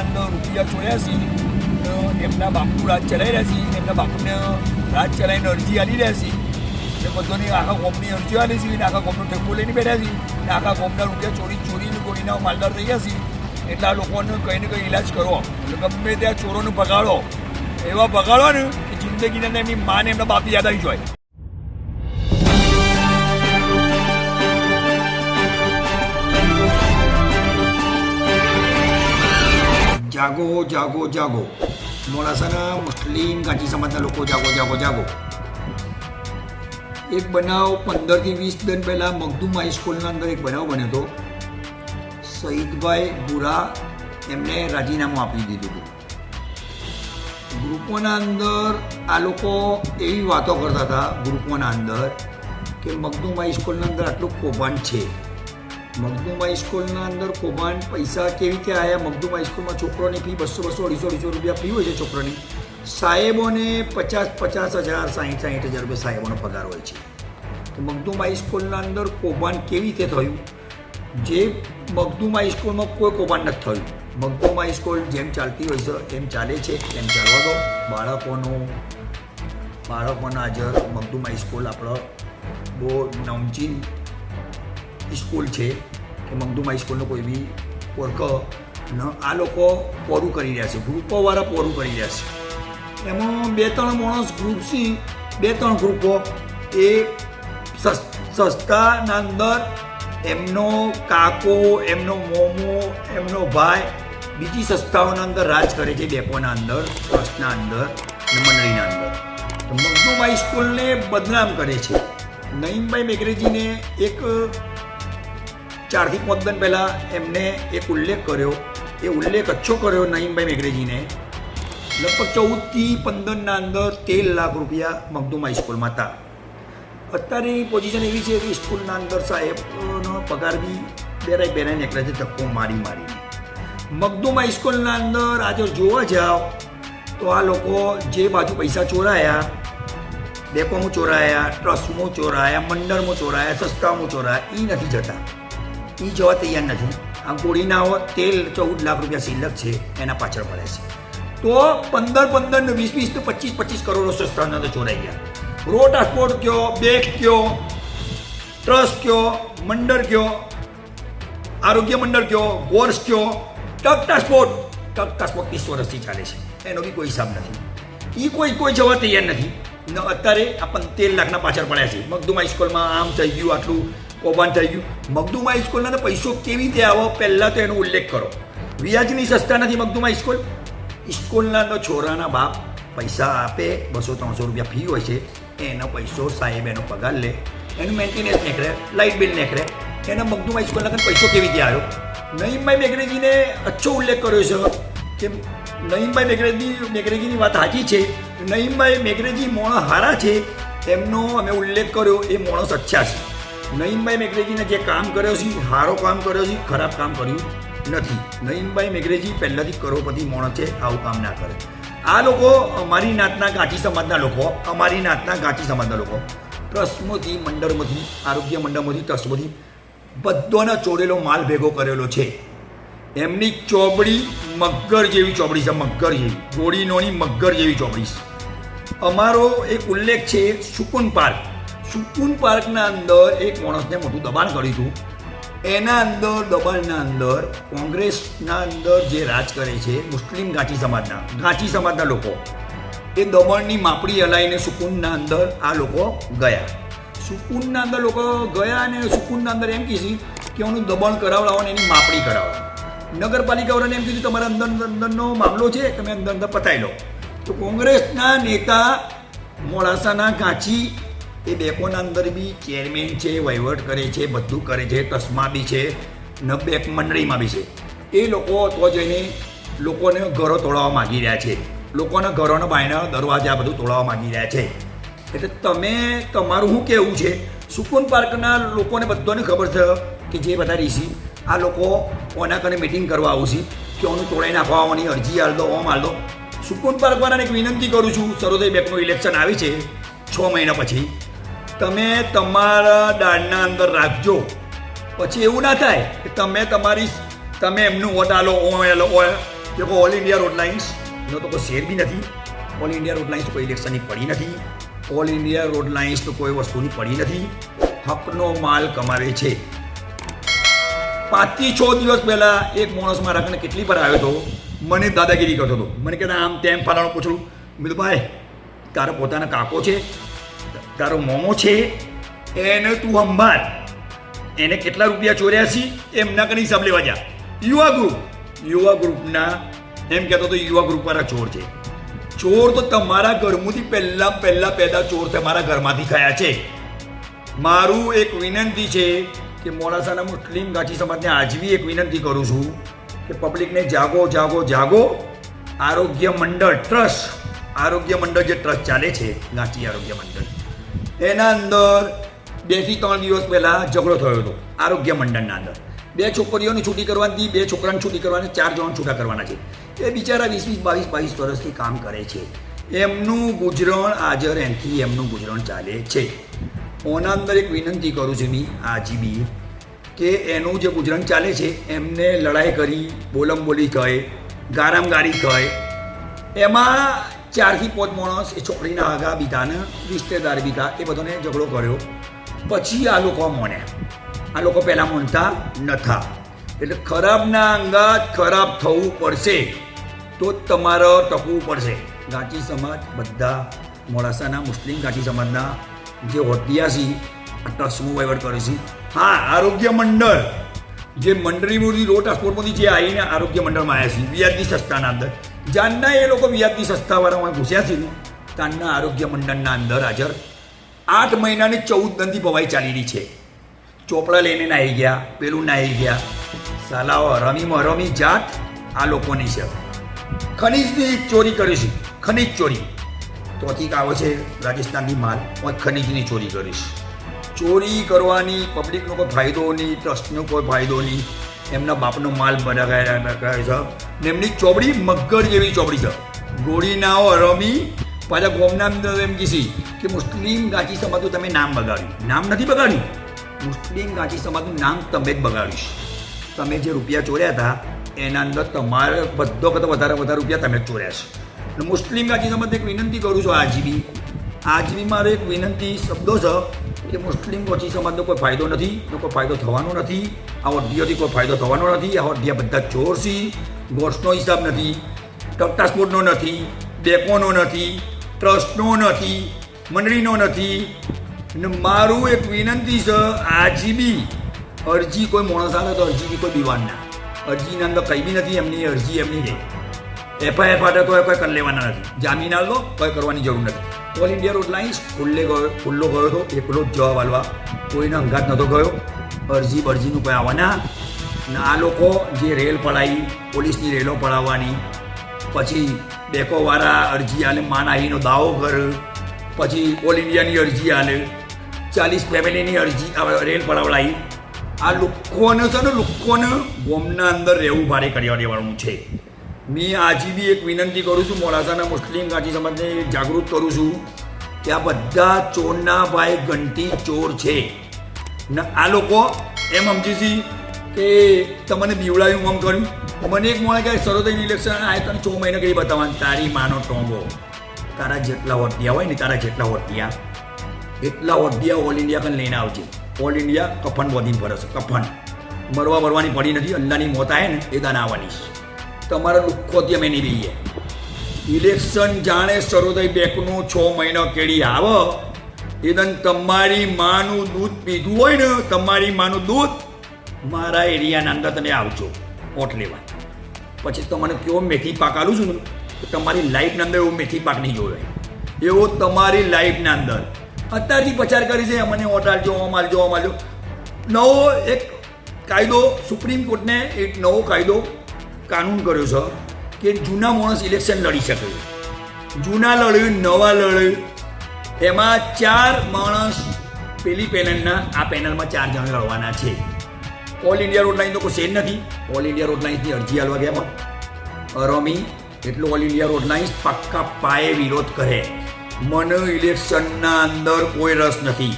અંદર રૂપિયા ચોર્યાસી છે એમના બાપુ રાજ ચલાવી રહ્યા છે, એમના બાપુને રાજ ચલાવીને અરજી આલી રહ્યા છે. એ બધાની આખા ગોમની અરજી આલી છે આખા ગોમનો ઠેકો લઈને બેઠા છે ને આખા ગોમના રૂપિયા ચોરી, ચોરીને ગોળીના માલદાર થઈ ગયા છે. એટલા લોકોને કંઈ ને કંઈ ઈલાજ કરો. એટલે ગમે ત્યાં ચોરોને ભગાડો, એવા ભગાડો ને કે જિંદગીની એમની માને એમના બાપી યાદ આવી જાય. જાગો જાગો જાગો. મોડાસાના મુસ્લિમ ગાંધી સમાજના લોકો જાગો જાગો જાગો. એક બનાવ પંદરથી વીસ દિન પહેલાં મગધુમ હાઈસ્કૂલના અંદર એક બનાવ બન્યો હતો. શહીદભાઈ બુરા એમને રાજીનામું આપી દીધું હતું. ગ્રુપોના અંદર આ લોકો એવી વાતો કરતા હતા, ગ્રુપોના અંદર, કે મગધુમ હાઈસ્કૂલના અંદર આટલું કૌભાંડ છે. મગદુમ હાઈસ્કૂલના અંદર કૌભાંડ પૈસા કેવી રીતે આવ્યા મગદુમ હાઈસ્કૂલમાં છોકરોની ફી બસો બસો અઢીસો અઢીસો રૂપિયા ફી હોય છે છોકરોની. સાહેબોને પચાસ પચાસ હજાર, સાહીઠ સાહીઠ હજાર રૂપિયા સાહેબોનો પગાર હોય છે. તો મગદુમ હાઈસ્કૂલના અંદર કૌભાંડ કેવી રીતે થયું? જે મગદુમ હાઈસ્કૂલમાં કોઈ કૌભાંડ નથી થયું. મગદુમ હાઈસ્કૂલ જેમ ચાલતી હોય છે, એમ ચાલે છે, એમ ચાલવા દો. બાળકોનું, બાળકોના હાજર મગદુમ હાઈસ્કૂલ આપણો બહુ નમચીન સ્કૂલ છે કે મગદુમ હાઈસ્કૂલનો કોઈ બી વર્ક ન, આ લોકો પોરું કરી રહ્યા છે ગ્રુપોવાળા પોરું કરી રહ્યા છે. એમાં બે ત્રણ માણસ ગ્રુપ છે બે ત્રણ ગ્રુપો એ સસ- સસ્તાના અંદર એમનો કાકો, એમનો મોમો, એમનો ભાઈ, બીજી સંસ્થાઓના અંદર રાજ કરે છે, ડેપોના અંદર, ટ્રસ્ટના અંદર અને મંડળીના અંદર. તો સ્કૂલને બદનામ કરે છે. નઈમભાઈ મેઘરેજીને એક ચારથી પાંચ દિન પહેલાં એમને એક ઉલ્લેખ કર્યો. એ ઉલ્લેખ અચ્છો કર્યો નહીમભાઈ મેઘરેજીને. લગભગ ચૌદથી પંદરના અંદર તેર લાખ રૂપિયા મગદુમ હાઈસ્કૂલમાં હતા. અત્યારે પોઝિશન એવી છે કે સ્કૂલના અંદર સાહેબનો પગાર બી બેરાય બેરાય નીકળે છે ધક્કો મારી મારીને. મગદુમ હાઈસ્કૂલના અંદર આજે જોવા જાઓ તો આ લોકો જે બાજુ પૈસા ચોરાયા, ડેપોમાં ચોરાયા, ટ્રસ્ટમાં ચોરાયા, મંડળમાં ચોરાયા સસ્તામાં ચોરાયા એ નથી જતા. એ જવા તૈયાર નથી. આ ગોળીના તેલ ચૌદ લાખ રૂપિયા સિલક છે, એના પાછળ પડે છે. તો પંદર પંદર ને વીસ વીસ ને પચીસ પચીસ કરોડો સસ્તાના તો ચોરાઈ ગયા. રોડ ટ્રાન્સપોર્ટ કયો બેક કયો ટ્રસ્ટ કયો, મંડળ કયો, આરોગ્ય મંડળ કયો, ગોર્સ કયો ટક ટ્રાન્સપોર્ટ ટક ટ્રાન્સપોર્ટ ત્રીસ વર્ષથી ચાલે છે. એનો બી કોઈ હિસાબ નથી. એ કોઈ કોઈ જવા તૈયાર નથી. અત્યારે આ પંતેર લાખના પાછળ પડ્યા છે. મગદુમ સ્કૂલમાં આમ થઈ ગયું, આટલું કૌભાંડ થઈ ગયું. મગદુમા હાઈસ્કૂલના પૈસો કેવી રીતે આવો? પહેલાં તો એનો ઉલ્લેખ કરો. વ્યાજની સસ્તા નથી મગદુમા હાઈસ્કૂલ સ્કૂલના છોરાના બાપ પૈસા આપે, બસો ત્રણસો રૂપિયા ફી હોય છે. એનો પૈસો સાહેબ એનો પગાર લે. એનું મેન્ટેનન્સ નીકળે લાઇટ બિલ નીકળે. એના મગદુમા હાઈસ્કૂલના કંઈ પૈસો કેવી રીતે આવ્યો? નહીમભાઈ મેઘરેજીને અચ્છો ઉલ્લેખ કર્યો છે કે નહીમભાઈ મેઘરેજી, મેઘરેજીની વાત સાચી છે. નહીમભાઈ મેઘરેજી મોણ હારા છે. એમનો અમે ઉલ્લેખ કર્યો, એ મોણસ અચ્છા છે. નઈમભાઈ મેઘરેજીને જે કામ કર્યો છે સારો કામ કર્યો છે, ખરાબ કામ કર્યું નથી. નયનભાઈ મેઘરેજી પહેલાંથી કરોડપતિ માણસ છે, આવું કામ ના કરે. આ લોકો અમારી નાતના ગાંચી સમાજના લોકો, અમારી નાતના ગાંચી સમાજના લોકો, ટ્રસ્ટમાંથી, મંડળમાંથી, આરોગ્ય મંડળમાંથી, ટ્રસ્ટમાંથી બધાનો ચોરેલો માલ ભેગો કરેલો છે. એમની ચોપડી મગર જેવી ચોપડી છે, મગર જેવી. ગોળીનોની મગર જેવી ચોપડી છે. અમારો એક ઉલ્લેખ છે, સુકુન પાર્ક. સુકુન પાર્કના અંદર એક માણસને મોટું દબાણ કર્યું હતું. એના અંદર દબાણના અંદર કોંગ્રેસના અંદર જે રાજ કરે છે, મુસ્લિમ ગાંચી સમાજના ગાંચી સમાજના લોકો, એ દબાણની માપડી હલાવીને સુકૂનના અંદર આ લોકો ગયા. સુકૂનના અંદર લોકો ગયા અને સુકૂનના અંદર એમ કીધી કે એનું દબાણ કરાવડાવો અને એની માપણી કરાવો. નગરપાલિકાવાળાને એમ કીધું, તમારા અંદર અંદરનો મામલો છે, તમે અંદર અંદર પતાવી લો. તો કોંગ્રેસના નેતા મોડાસાના ગાંચી એ બેકોના અંદર બી ચેરમેન છે, વહીવટ કરે છે, બધું કરે છે ટ્રસ્ટમાં બી છે, ન બેક મંડળીમાં બી છે. એ લોકો તો જઈને લોકોને ઘરો તોડાવવા માગી રહ્યા છે. લોકોના ઘરોના બાયના દરવાજા બધું તોડાવવા માગી રહ્યા છે. એટલે તમે, તમારું શું કહેવું છે? સુકૂન પાર્કના લોકોને બધાને ખબર છે કે જે બધા રીસી આ લોકો કોના કને મિટિંગ કરવા આવશે, કે ઓનું તોડાઈ નાખવા આવવાની અરજી હાલ દો, ઓમ હાલ દો. પાર્કવાળાને એક વિનંતી કરું છું, સરોદય બેંકનું ઇલેક્શન આવી છે, છ મહિના પછી. તમે તમારા દાળના અંદર રાખજો. પછી એવું ના થાય કે તમે તમારી તમે એમનું વોટ આલો ઓએલ જે દેખો ઓલ ઇન્ડિયા રોડ લાઇન્સ એનો તો કોઈ શેર બી નથી. ઓલ ઇન્ડિયા રોડ લાઇન્સ કોઈ ઇલેક્શનની પડી નથી. ઓલ ઇન્ડિયા રોડ લાઇન્સ તો કોઈ વસ્તુની પડી નથી. હકનો માલ કમાવે છે. પાંચથી છ દિવસ પહેલાં એક માણસ મારા કને કેટલી પર આવ્યો હતો, મને દાદાગીરી કરતો હતો. મને કહેતા, આમ તેમ ફલાણું પૂછડું. મિલભાઈ તારા પોતાના કાકો છે. તારો મોમો છે, એને તું સંભાળ. એને કેટલા રૂપિયા ચોર્યા છે, એમના કરી હિસાબ લેવા જા. યુવા ગ્રુપ યુવા ગ્રુપના એમ કહેતો તો યુવા ગ્રુપવાળા ચોર છે. ચોર તો તમારા ઘરમાંથી પહેલા પહેલા પેદા ચોર તમારા ઘરમાંથી થયા છે. મારું એક વિનંતી છે કે મોડાસાના મુસ્લિમ ગાંઠી સમાજને આજવી એક વિનંતી કરું છું કે પબ્લિકને જાગો જાગો જાગો. આરોગ્ય મંડળ, ટ્રસ્ટ. આરોગ્ય મંડળ જે ટ્રસ્ટ ચાલે છે, ગાંઠી આરોગ્ય મંડળ. એના અંદર બેથી ત્રણ દિવસ પહેલાં ઝઘડો થયો હતો, આરોગ્ય મંડળના અંદર. બે છોકરીઓની છૂટી કરવાની બે છોકરાને છૂટી કરવાની ચાર જણ છૂટા કરવાના છે. એ બિચારા વીસ વીસ બાવીસ બાવીસ વર્ષથી કામ કરે છે. એમનું ગુજરાન હાજર એનથી એમનું ગુજરાન ચાલે છે. ઓના અંદર એક વિનંતી કરું છું મી આજીબી કે એનું જે ગુજરાન ચાલે છે, એમને લડાઈ કરી, બોલમ બોલી કહે ગારામ ગારી કહે એમાં ચારથી પાંચ માણસ એ છોકરીના આગા બીતાને રિશ્તેદાર બીધા, એ બધાને ઝઘડો કર્યો. પછી આ લોકો મોન્યા આ લોકો પહેલાં માનતા નથા. એટલે ખરાબના અંગાત ખરાબ થવું પડશે તો જ તમારે ટકવું પડશે. ગાંચી સમાજ બધા મોડાસાના મુસ્લિમ ગાંચી સમાજના જે હોટિયાસી ટ્રસ્ટનું વહીવટ કરે છે. હા, આરોગ્ય મંડળ. જે મંડળી મંડળીમૂર્તિ રોડ ટ્રાન્સપોર્ટમાંથી જે આવીને આરોગ્ય મંડળમાં આવ્યા છે. વ્યાજની સંસ્થાના અંદર. જાનના એ લોકો વ્યાજની સંસ્થાવાળામાં ઘૂસ્યા છે ને તાનના આરોગ્ય મંડળના અંદર હાજર આઠ મહિનાની ચૌદ દંડી પવાઈ ચાલેલી છે ચોપડા લઈને નાહી ગયા પેલું નાહી ગયા સાલાઓ હરામી રમી જાત આ લોકોની છે ખનીજની ચોરી કરી છે ખનીજ ચોરી ચોથી આવે છે રાજસ્થાનની માલ હું ખનીજની ચોરી કરીશ ચોરી કરવાની પબ્લિકનો કોઈ ફાયદો નહીં ટ્રસ્ટનો કોઈ ફાયદો નહીં એમના બાપનો માલ બનાવ્યા છે ને એમની ચોપડી મગર જેવી ચોબડી છે. ગોળી નાઓ રમી. પાછા ગોમના અંદર એમ કીધી કે મુસ્લિમ ગાંચી સમાજનું તમે નામ બગાડ્યું. નામ નથી બગાડ્યું. મુસ્લિમ ગાંચી સમાજનું નામ તમે જ બગાડ્યું. તમે જે રૂપિયા ચોર્યા હતા, એના અંદર તમારે બધો કરતાં વધારે વધારે રૂપિયા તમે જ ચોર્યા છે. મુસ્લિમ ગાંચી સમાજને એક વિનંતી કરું છું આજીબી આજીબી મારે એક વિનંતી શબ્દો છે કે મુસ્લિમ ગાંચી સમાજનો કોઈ ફાયદો નથી, એનો કોઈ ફાયદો થવાનો નથી, આ વડ્ડીઓથી કોઈ ફાયદો થવાનો નથી, આ વડ્ડિયા બધા ચોર છે ગોઠનો હિસાબ નથી ટ્રાન્સપોર્ટનો નથી ડેપોનો નથી, ટ્રસ્ટનો નથી, મંડળીનો નથી. ને મારું એક વિનંતી છે, આજી બી અરજી કોઈ માણસ આવે તો અરજી બી કોઈ દીવાન ના. અરજીના અંદર કંઈ બી નથી, એમની અરજી એમની છે એફઆઈઆર માટે તો કોઈ કરી લેવાના નથી. જામીન આલો કોઈ કરવાની જરૂર નથી. ઓલ ઇન્ડિયા રોડ લાઇન્સ ખુલ્લે ગયો, ખુલ્લો ગયો હતો, એકલો જ જવાબ આલવા. કોઈનો અંગાત નહોતો ગયો. અરજી બરજીનું કોઈ આવવાના ને. આ લોકો જે રેલ પડાવી પોલીસની રેલો પડાવવાની, પછી ડેકોવાળા અરજી આલે, માન આવીનો દાવો કર, પછી ઓલ ઇન્ડિયાની અરજી આલે, ચાલીસ ફેમિલીની અરજી રેલ પડાવડાવી આ લોકોને છે ને, લોકોને ગોમના અંદર રહેવું ભારે કરવા દેવાનું છે. મેં આજે બી એક વિનંતી કરું છું, મોડાસાના મુસ્લિમ ગાંધી સમાજને જાગૃત કરું છું કે આ બધા ચોરના ભાઈ ઘંટી ચોર છે. ને આ લોકો એમ સમજી છે કે તમને બીવડાવ્યું આમ કર્યું? મને એક મળે કે સરોદય ઇલેક્શન આ તને છ મહિને કરી બતાવવાનું, તારી માનો ટોંગો. તારા જેટલા વોટિયા હોય ને તારા જેટલા વોટિયા, એટલા વોટિયા ઓલ ઇન્ડિયા કન લઈને આવજે. ઓલ ઇન્ડિયા કફન બોધીને છે કફન. મરવા મરવાની પડી નથી અલ્લાની મોત આવે ને એ દાન આવવાની છે. તમારા દુઃખોથી અમે નહીં રહીએ ઇલેક્શન જાણે સરોદય બેકનું છ મહિનો કેળી આવે એદન તમારી માનું દૂધ પીધું હોય ને, તમારી માનું દૂધ મારા એરિયાના અંદર તમે આવજો ઓટ લેવા. પછી તમને કેવો મેથી પાક આલું છું ને તમારી લાઈફના અંદર એવો મેથી પાક નહીં જોયો એવો તમારી લાઈફના અંદર. અત્યારથી પ્રચાર કરી છે મને ઓટ આલજો આમ આલજો આમ આલજો નવો એક કાયદો સુપ્રીમ કોર્ટને, એક નવો કાયદો કાનૂન કર્યો છે કે જૂના માણસ ઇલેક્શન લડી શકે જૂના લડ્યું, નવા લડ્યું, એમાં ચાર માણસ પેલી પેનલના આ પેનલમાં ચાર જણ લડવાના છે. ઓલ ઇન્ડિયા રોડ લાઇન તો કોઈ સેન નથી. ઓલ ઇન્ડિયા રોડ લાઇન્સની અરજી હાલવા ગયા પણ. રમી એટલું ઓલ ઇન્ડિયા રોડ લાઇન્સ પાક્કા પાયે વિરોધ કરે. મને ઇલેક્શનના અંદર કોઈ રસ નથી.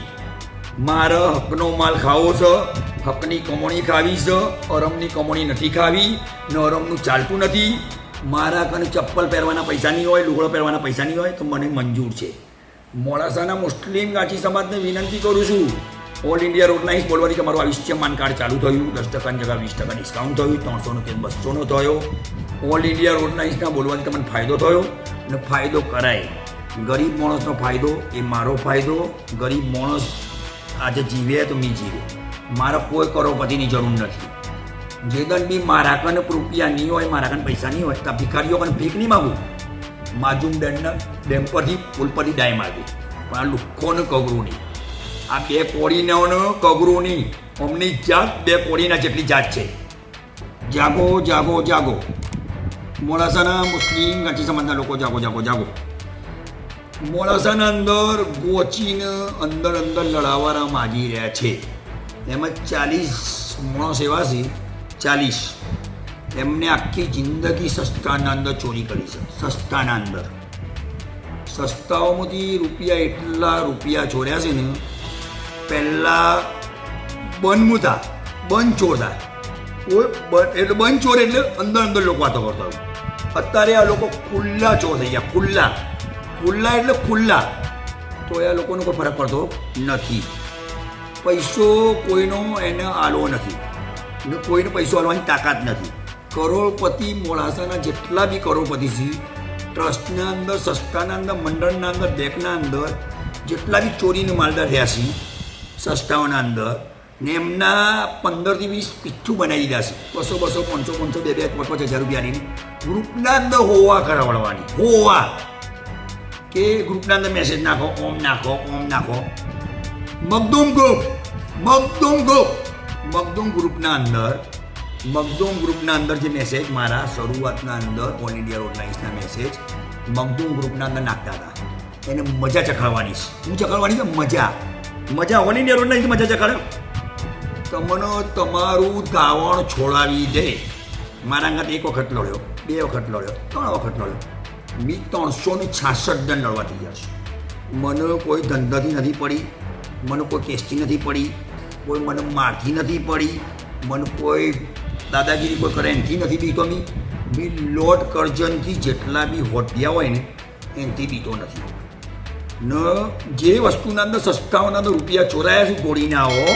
મારે હકનો માલ ખાવો છો? હકની કમોણી ખાવી છે? અરમની કમોણી નથી ખાવી? ને અરમનું ચાલતું નથી? મારા કને ચપ્પલ પહેરવાના પૈસા નહીં હોય, લુગડો પહેરવાના પૈસા નહીં હોય, તો મને મંજૂર છે. મોડાસાના મુસ્લિમ ગાંચી સમાજને વિનંતી કરું છું. ઓલ ઇન્ડિયા ઓર્ગનાઇઝ બોલવાથી તમારું આયુષ્યમાન કાર્ડ ચાલુ થયું. દસ ટકાની જગ્યા વીસ ટકા ડિસ્કાઉન્ટ થયું. ત્રણસોનો કે બસોનો થયો. ઓલ ઇન્ડિયા ઓર્ગનાઇઝના બોલવાથી તમને ફાયદો થયો અને ફાયદો કરાય. ગરીબ માણસનો ફાયદો એ મારો ફાયદો. ગરીબ માણસ આજે જીવે તો મી જીવે. મારા કોઈ કરોડપતિની જરૂર નથી. જે દન બી મારા કને રૂપિયા નહીં હોય, મારા કને પૈસા નહીં હોય, તો ભિખારીઓ કને ભીખ નહીં માગું. માજુમ ડેમના ડેમ પરથી પુલ પરથી ડાય માગી પણ આ લુખ્ખોને કગરું નહીં. આ બે કોળીનાઓને કગરું નહીં. અમની જાત બે કોળીના જેટલી જાત છે. જાગો જાગો જાગો. મોડાસાના મુસ્લિમ ગાંચી સમાજના લોકો જાગો જાગો જાગો. મોડાસાના અંદર ગોચીને અંદર અંદર લડાવવાના માગી રહ્યા છે. એમાં ચાલીસ માણસ એવા ચાલીસ. એમને આખી જિંદગી સસ્તાના અંદર ચોરી કરી છે સસ્તાના અંદર. સસ્તાઓમાંથી રૂપિયા એટલા રૂપિયા ચોર્યા છે ને, પહેલાં બંધ બન કોઈ બંધ એટલે બંધ ચોર એટલે અંદર અંદર લોકો વાતો કરતા અત્યારે આ લોકો ખુલ્લા ચોર થઈ ગયા, ખુલ્લા. ખુલ્લા એટલે ખુલ્લા. તો એ લોકોનો કોઈ ફરક પડતો નથી. પૈસો કોઈનો એને આલવો નથી. ને કોઈને પૈસો આલવાની તાકાત નથી. કરોડપતિ મોડાસાના જેટલા બી કરોડપતિ છે, ટ્રસ્ટના અંદર, સંસ્થાના અંદર, મંડળના અંદર, બેંકના અંદર, જેટલા બી ચોરીને માલદાર રહ્યા છે, સંસ્થાઓના અંદર, ને એમના પંદરથી વીસ પીઠું બનાવી દીધા છે. બસો બસો પાંચસો પાંચસો બે બે પાંચ પાંચ હજાર રૂપિયાની. ગ્રુપના અંદર હોવા કરાવડવાની હોવા. કે ગ્રુપના અંદર મેસેજ નાખો, ઓમ નાખો ઓમ નાખો. મગદુમ ગ્રુપ મગદુમ ગ્રુપ મગદુમ ગ્રુપના અંદર, મગદુમ ગ્રુપના અંદર જે મેસેજ મારા શરૂઆતના અંદર ઓલ ઇન્ડિયા રોડલાઇન્સના મેસેજ મગદુમ ગ્રુપના અંદર નાખતા હતા. એને મજા ચખાડવાની છે. હું ચખાડવાની છે? મજા. મજા ઓલ ઇન્ડિયા રોડલાઇન્સ મજા ચખાડે? તમને તમારું ધાવણ છોડાવી દે. મારા અંગત એક વખત લડ્યો, બે વખત લડ્યો, ત્રણ વખત લડ્યો. મી ત્રણસો ને છાસઠ જણ લડવા તૈયાર છું. મને કોઈ ધંધાથી નથી પડી, મને કોઈ કેસથી નથી પડી, કોઈ મને મારથી નથી પડી, મને કોઈ દાદાગીરી કોઈ કરે એનાથી નથી બીતો મી. મી લોટ કરજનથી જેટલા બી હોટિયા હોય ને, એનાથી બીતો નથી. ન જે વસ્તુના અંદર સસ્તાઓના અંદર રૂપિયા ચોરાયા છે તોડીને આવો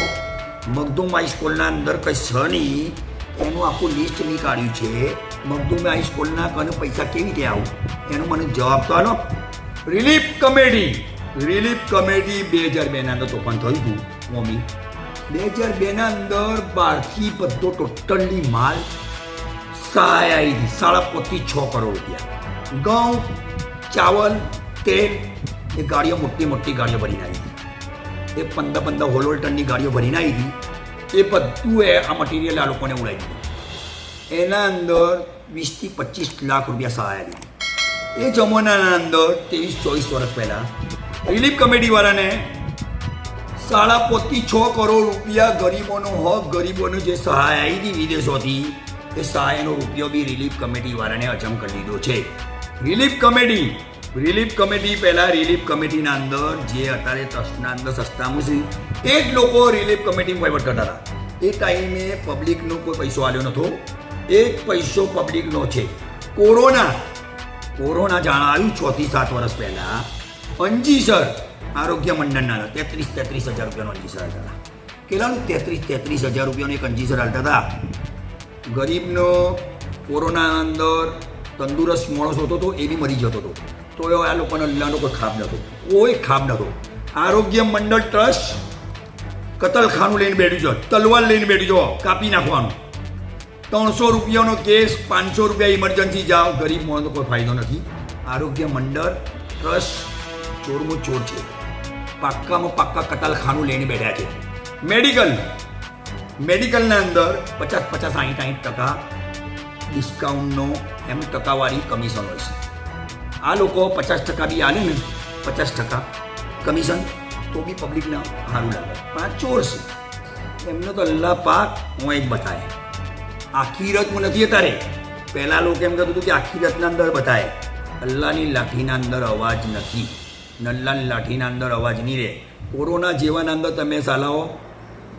મગદુમ હાઈસ્કૂલના અંદર કંઈ છ નહીં એનું આખું લિસ્ટ મેં કાઢ્યું છે. હાઈ સ્કૂલના કને પૈસા કેવી રીતે આવું? એનો મને જવાબ તો આલો. રિલીફ કમેડી રિલીફ કમેડી બે હજાર બેના અંદર તોફાન થયું હતું, મમ્મી. બે હજાર બેના અંદર બહારથી બધો ટોટલી માલ સહાય આવી હતી સાડા પોતી છ કરોડ રૂપિયા. ઘઉં, ચાવલ, તેલ, એ ગાડીઓ મોટી મોટી ગાડીઓ ભરીને આવી હતી. એ પંદર પંદર હોલ હોલ ટનની ગાડીઓ ભરીને આવી હતી. એ બધું એ આ મટીરિયલ આ લોકોને ઉડાવી દીધું. એના અંદર વીસથી પચીસ લાખ રૂપિયા સહાય આવી એ જમાનાના અંદર ત્રેવીસ, ચોવીસ વર્ષ પહેલાં રિલીફ કમિટીવાળાને સાડા પોતી છ કરોડ રૂપિયા ગરીબોનો હક, ગરીબોને જે સહાય આવી હતી વિદેશોથી, એ સહાયનો ઉપયોગ બી રિલીફ કમિટીવાળાને અજમ કરી દીધો છે. રિલીફ કમિટી રિલીફ કમિટી પહેલાં રિલીફ કમિટીના અંદર, જે અત્યારે ટ્રસ્ટના અંદર સસ્તામાં છે, એ જ લોકો રિલીફ કમિટી વહીવટ કરતા હતા. એ ટાઈમે પબ્લિકનો કોઈ પૈસો આવ્યો નહોતો. એક પૈસો પબ્લિકનો છે. કોરોના. કોરોના જાણ આવ્યું છ થી સાત વર્ષ પહેલા અંજીસર આરોગ્ય મંડળના તેત્રીસ તેત્રીસ હજાર રૂપિયાનો અંજીસર હાલતા હતા. કેટલાનું? તેત્રીસ તેત્રીસ હજાર રૂપિયાનો એક અંજીસર હાલતા હતા. ગરીબનો કોરોના અંદર તંદુરસ્ત માણસ હોતો હતો એ બી મરી જતો હતો. તો એ આ લોકોને અલ્લાહનો કોઈ ખાબ નહોતો. કોઈ ખાબ નહોતો. આરોગ્ય મંડળ ટ્રસ્ટ કતલખાનું લઈને બેઠું છો. તલવાર લઈને બેઠું છો. કાપી નાખવાનું. ત્રણસો રૂપિયાનો કેસ, પાંચસો રૂપિયા ઇમરજન્સી જાઓ. ગરીબ માણસનો કોઈ ફાયદો નથી. આરોગ્ય મંડળ ટ્રસ્ટ ચોરમાં ચોર છે. પાક્કામાં પાક્કા કતલખાનું લઈને બેઠા છે. મેડિકલ. મેડિકલના અંદર પચાસ પચાસ સાહીઠ સાહીઠ ટકા ડિસ્કાઉન્ટનો એમ ટકાવારી કમિશન હોય છે. આ લોકો પચાસ ટકા બી આલે ને, પચાસ ટકા કમિશન, તો બી પબ્લિકને સારું લાગે. પણ આ ચોર છે. એમનો તો અલ્લાહ પાક હું એક બતાવે આખી રતમાં નથી અત્યારે પહેલાં લોકો એમ કહેતું હતું કે આખી રથના અંદર બતાવે અલ્લાહની લાઠીના અંદર અવાજ નથી. નલ્લાની લાઠીના અંદર અવાજ નહીં રહે. કોરોના જેવાના અંદર તમે સાલાઓ,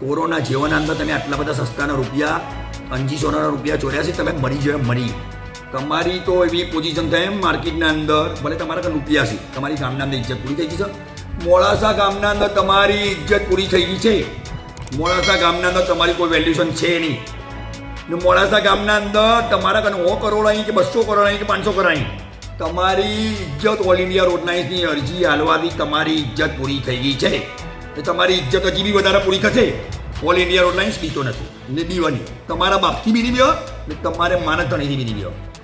કોરોના જેવાના અંદર તમે આટલા બધા સસ્તાના રૂપિયા અંજી સોનાના રૂપિયા ચોર્યા છે તમે મરી જાય મરી. તમારી તો એવી પોઝિશન થાય એમ માર્કેટના અંદર, ભલે તમારા કાંઈ રૂપિયા છે તમારી ગામના અંદર ઇજ્જત પૂરી થઈ ગઈ છે. મોડાસા ગામના અંદર તમારી ઇજ્જત પૂરી થઈ ગઈ છે. મોડાસા ગામના અંદર તમારી કોઈ વેલ્યુશન છે નહીં. ને મોડાસા ગામના અંદર તમારા કને સો કરોડ અહીં કે બસો કરોડ અહીં કે પાંચસો કરોડ અહીં તમારી ઇજ્જત ઓલ ઇન્ડિયા રોડનાઇઝની અરજી હાલવાથી તમારી ઇજ્જત પૂરી થઈ ગઈ છે. ને તમારી ઇજ્જત હજી બી વધારે પૂરી થશે. ઓલ ઇન્ડિયા રોડલાઇન્સ બીતો નથી. ને બીવાની તમારા બાપથી બી નહીં ને તમારે માનતણીથી બી નહીં